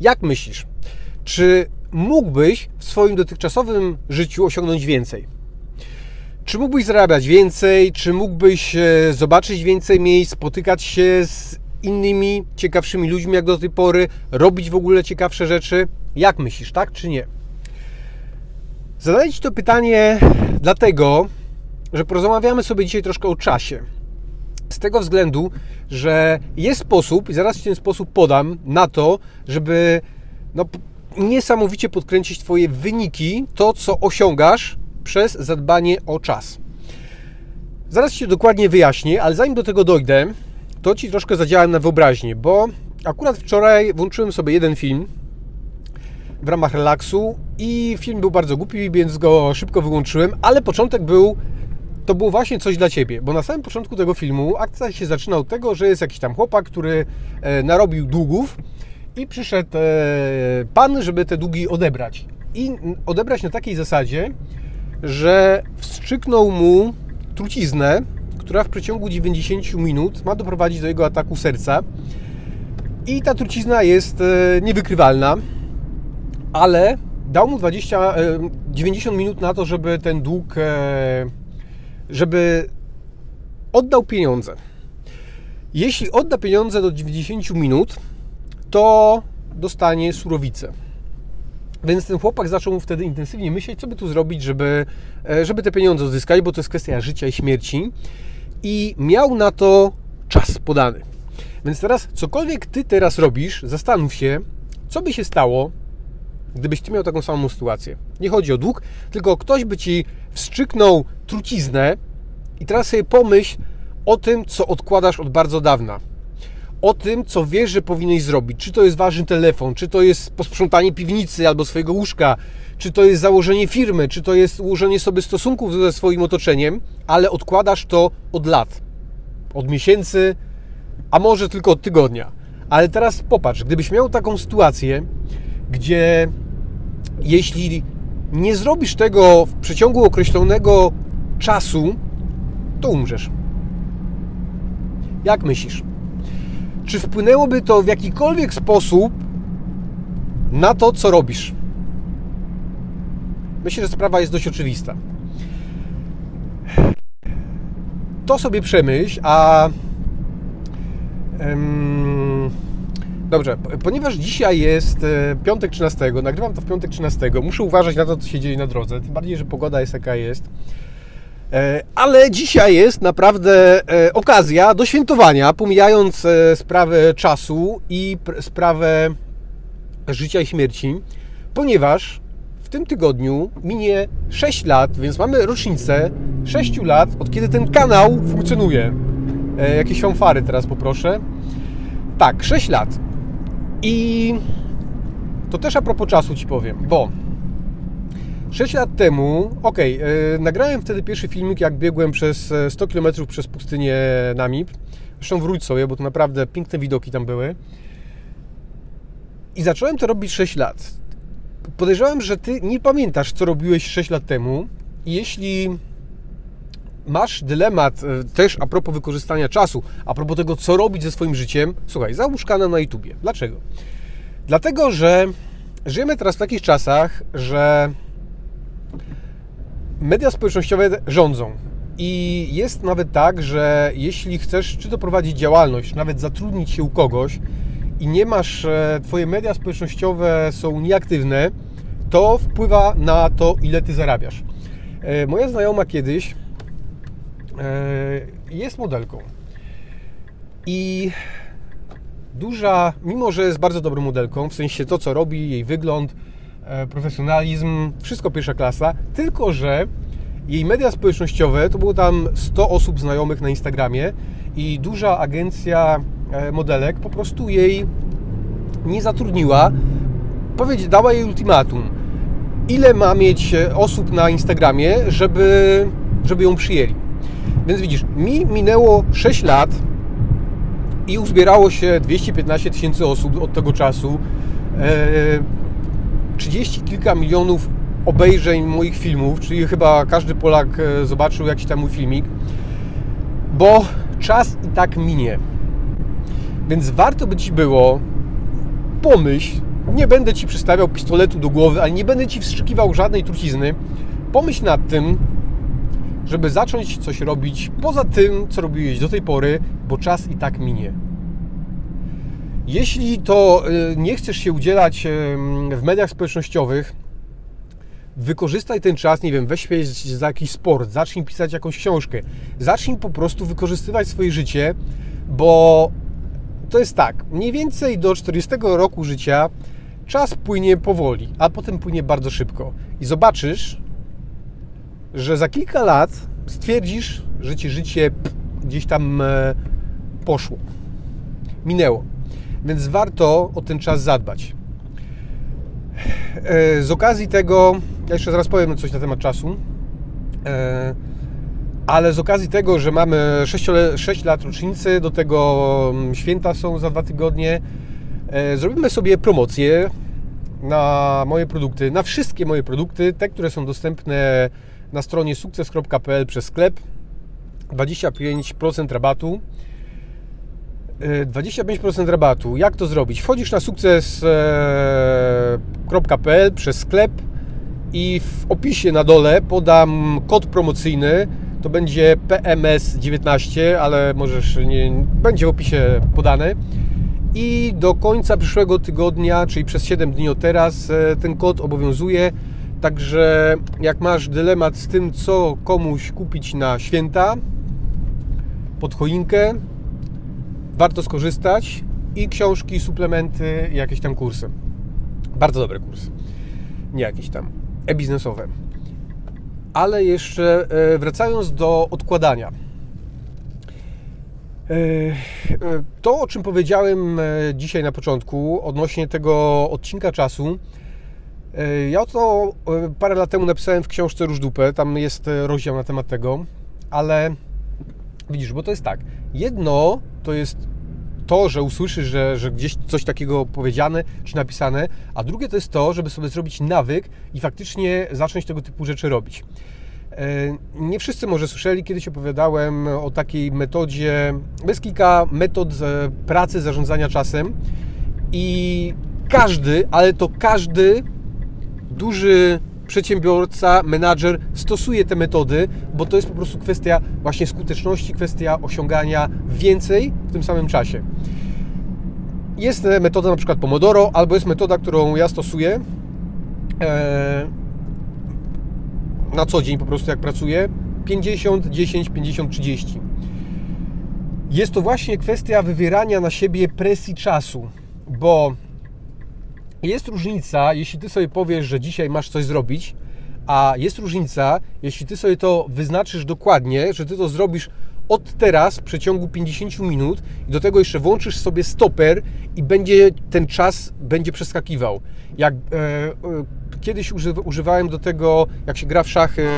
Jak myślisz, czy mógłbyś w swoim dotychczasowym życiu osiągnąć więcej? Czy mógłbyś zarabiać więcej? Czy mógłbyś e, zobaczyć więcej miejsc, spotykać się z innymi ciekawszymi ludźmi jak do tej pory, robić w ogóle ciekawsze rzeczy? Jak myślisz, tak czy nie? Zadaję Ci to pytanie dlatego, że porozmawiamy sobie dzisiaj troszkę o czasie. Z tego względu, że jest sposób, i zaraz Ci ten sposób podam, na to, żeby no, niesamowicie podkręcić Twoje wyniki, to co osiągasz przez zadbanie o czas. Zaraz Ci dokładnie wyjaśnię, ale zanim do tego dojdę, to Ci troszkę zadziałałem na wyobraźnię, bo akurat wczoraj włączyłem sobie jeden film w ramach relaksu i film był bardzo głupi, więc go szybko wyłączyłem, ale początek był to było właśnie coś dla Ciebie, bo na samym początku tego filmu akcja się zaczyna od tego, że jest jakiś tam chłopak, który e, narobił długów i przyszedł e, pan, żeby te długi odebrać. I odebrać na takiej zasadzie, że wstrzyknął mu truciznę, która w przeciągu 90 minut ma doprowadzić do jego ataku serca. I ta trucizna jest e, niewykrywalna, ale dał mu 20, e, 90 minut na to, żeby ten dług, żeby oddał pieniądze. Jeśli odda pieniądze do 90 minut, to dostanie surowicę. Więc ten chłopak zaczął wtedy intensywnie myśleć, co by tu zrobić, żeby, e, żeby te pieniądze uzyskać, bo to jest kwestia życia i śmierci. I miał na to czas podany. Więc teraz, cokolwiek ty teraz robisz, zastanów się, co by się stało, gdybyś ty miał taką samą sytuację. Nie chodzi o dług, tylko ktoś by ci wstrzyknął truciznę i teraz sobie pomyśl o tym, co odkładasz od bardzo dawna. O tym, co wiesz, że powinieneś zrobić. Czy to jest ważny telefon, czy to jest posprzątanie piwnicy albo swojego łóżka, czy to jest założenie firmy, czy to jest ułożenie sobie stosunków ze swoim otoczeniem, ale odkładasz to od lat, od miesięcy, a może tylko od tygodnia. Ale teraz popatrz, gdybyś miał taką sytuację, gdzie jeśli nie zrobisz tego w przeciągu określonego czasu, to umrzesz. Jak myślisz? Czy wpłynęłoby to w jakikolwiek sposób na to, co robisz? Myślę, że sprawa jest dość oczywista. To sobie przemyśl, a. Dobrze, ponieważ dzisiaj jest e, piątek 13, nagrywam to w piątek 13, muszę uważać na to, co się dzieje na drodze, tym bardziej, że pogoda jest jaka jest. E, Ale dzisiaj jest naprawdę e, okazja do świętowania, pomijając e, sprawę czasu i pr- sprawę życia i śmierci, ponieważ w tym tygodniu minie 6 lat, więc mamy rocznicę 6 lat, od kiedy ten kanał funkcjonuje. Jakieś fanfary teraz poproszę. Tak, 6 lat. I to też a propos czasu Ci powiem, bo 6 lat temu, okej, e, nagrałem wtedy pierwszy filmik, jak biegłem przez e, 100 km przez pustynię Namib. Zresztą wróć sobie, bo to naprawdę piękne widoki tam były. I zacząłem to robić 6 lat. Podejrzewam, że Ty nie pamiętasz, co robiłeś 6 lat temu. I jeśli masz dylemat e, też a propos wykorzystania czasu, a propos tego, co robić ze swoim życiem, słuchaj, załóż kanał na YouTubie. Dlaczego? Dlatego, że żyjemy teraz w takich czasach, że media społecznościowe rządzą. I jest nawet tak, że jeśli chcesz czy to prowadzić działalność, nawet zatrudnić się u kogoś i nie masz, e, twoje media społecznościowe są nieaktywne, to wpływa na to, ile ty zarabiasz. E, Moja znajoma kiedyś e, jest modelką. I duża, mimo że jest bardzo dobrą modelką, w sensie to, co robi, jej wygląd, profesjonalizm, wszystko pierwsza klasa, tylko że jej media społecznościowe to było tam 100 osób znajomych na Instagramie i duża agencja e, modelek po prostu jej nie zatrudniła, dała jej ultimatum. Ile ma mieć e, osób na Instagramie, żeby, żeby ją przyjęli. Więc widzisz, mi minęło 6 lat i uzbierało się 215 tysięcy osób od tego czasu. E, 30 kilka milionów obejrzeń moich filmów, czyli chyba każdy Polak e, zobaczył jakiś tam mój filmik, bo czas i tak minie. Więc warto by Ci było pomyśl, nie będę Ci przystawiał pistoletu do głowy, ani nie będę Ci wstrzykiwał żadnej trucizny. Pomyśl nad tym, żeby zacząć coś robić poza tym, co robiłeś do tej pory, bo czas i tak minie. Jeśli to y, nie chcesz się udzielać w mediach społecznościowych, wykorzystaj ten czas, nie wiem, weź się za jakiś sport, zacznij pisać jakąś książkę, zacznij po prostu wykorzystywać swoje życie, bo to jest tak, mniej więcej do 40 roku życia czas płynie powoli, a potem płynie bardzo szybko. I zobaczysz, że za kilka lat stwierdzisz, że ci życie gdzieś tam e, poszło, minęło. Więc warto o ten czas zadbać. E, z okazji tego, ja jeszcze zaraz powiem coś na temat czasu, e, ale z okazji tego, że mamy 6, 6 lat rocznicy, do tego mm, święta są za dwa tygodnie, zrobimy sobie promocję na moje produkty, na wszystkie moje produkty, te, które są dostępne na stronie sukces.pl przez sklep 25% rabatu 25% rabatu. Jak to zrobić? Wchodzisz na sukces.pl przez sklep i w opisie na dole podam kod promocyjny. To będzie PMS19, ale możesz nie, będzie w opisie podane. I do końca przyszłego tygodnia, czyli przez 7 dni od teraz, e, ten kod obowiązuje. Także jak masz dylemat z tym, co komuś kupić na święta, pod choinkę, warto skorzystać i książki, suplementy, jakieś tam kursy. Bardzo dobre kursy. Nie jakieś tam e-biznesowe. Ale jeszcze e, wracając do odkładania. E, e, to, o czym powiedziałem dzisiaj na początku, odnośnie tego odcinka czasu, ja to parę lat temu napisałem w książce Róż Dupę, tam jest rozdział na temat tego, ale widzisz, bo to jest tak, jedno to jest to, że usłyszysz, że, że gdzieś coś takiego powiedziane czy napisane, a drugie to jest to, żeby sobie zrobić nawyk i faktycznie zacząć tego typu rzeczy robić. E, nie wszyscy może słyszeli, kiedyś opowiadałem o takiej metodzie, bez kilka metod pracy, zarządzania czasem i każdy, ale to każdy duży przedsiębiorca, menadżer stosuje te metody, bo to jest po prostu kwestia właśnie skuteczności, kwestia osiągania więcej w tym samym czasie. Jest metoda na przykład Pomodoro, albo jest metoda, którą ja stosuję e, na co dzień po prostu jak pracuję 50, 10, 50, 30. Jest to właśnie kwestia wywierania na siebie presji czasu, bo jest różnica, jeśli ty sobie powiesz, że dzisiaj masz coś zrobić, a jest różnica, jeśli ty sobie to wyznaczysz dokładnie, że ty to zrobisz od teraz w przeciągu 50 minut i do tego jeszcze włączysz sobie stoper i będzie ten czas będzie przeskakiwał. Jak e, e, kiedyś używałem do tego, jak się gra w szachy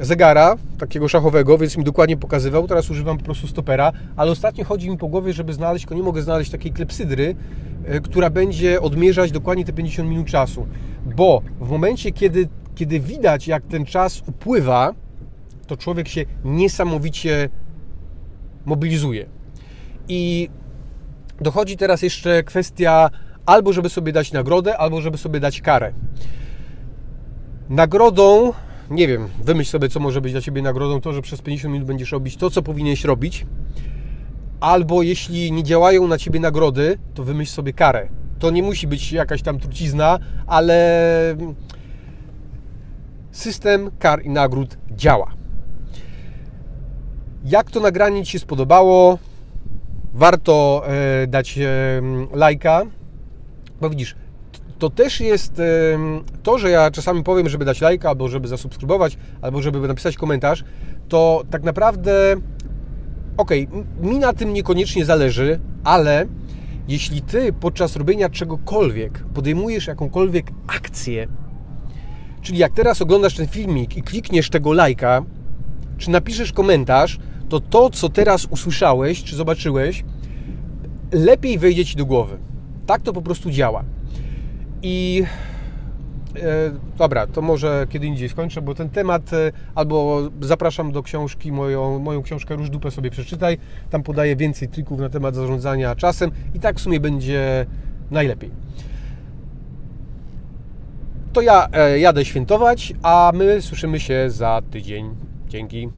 zegara takiego szachowego, więc mi dokładnie pokazywał. Teraz używam po prostu stopera, ale ostatnio chodzi mi po głowie, żeby znaleźć, tylko nie mogę znaleźć takiej klepsydry, e, która będzie odmierzać dokładnie te 50 minut czasu. Bo w momencie, kiedy, kiedy widać, jak ten czas upływa, to człowiek się niesamowicie mobilizuje. I dochodzi teraz jeszcze kwestia albo żeby sobie dać nagrodę, albo żeby sobie dać karę. Nagrodą nie wiem, wymyśl sobie, co może być dla Ciebie nagrodą, to, że przez 50 minut będziesz robić to, co powinieneś robić. Albo jeśli nie działają na Ciebie nagrody, to wymyśl sobie karę. To nie musi być jakaś tam trucizna, ale system kar i nagród działa. Jak to nagranie Ci się spodobało, warto e, dać e, lajka, bo widzisz, to też jest to, że ja czasami powiem, żeby dać lajka, albo żeby zasubskrybować, albo żeby napisać komentarz, to tak naprawdę ok, mi na tym niekoniecznie zależy, ale jeśli ty podczas robienia czegokolwiek podejmujesz jakąkolwiek akcję, czyli jak teraz oglądasz ten filmik i klikniesz tego lajka, czy napiszesz komentarz, to to, co teraz usłyszałeś, czy zobaczyłeś, lepiej wejdzie ci do głowy. Tak to po prostu działa. I dobra, to może kiedy indziej skończę, bo ten temat, e, albo zapraszam do książki, moją, moją książkę Róż Dupę sobie przeczytaj, tam podaję więcej trików na temat zarządzania czasem i tak w sumie będzie najlepiej. To ja e, jadę świętować, a my słyszymy się za tydzień. Dzięki.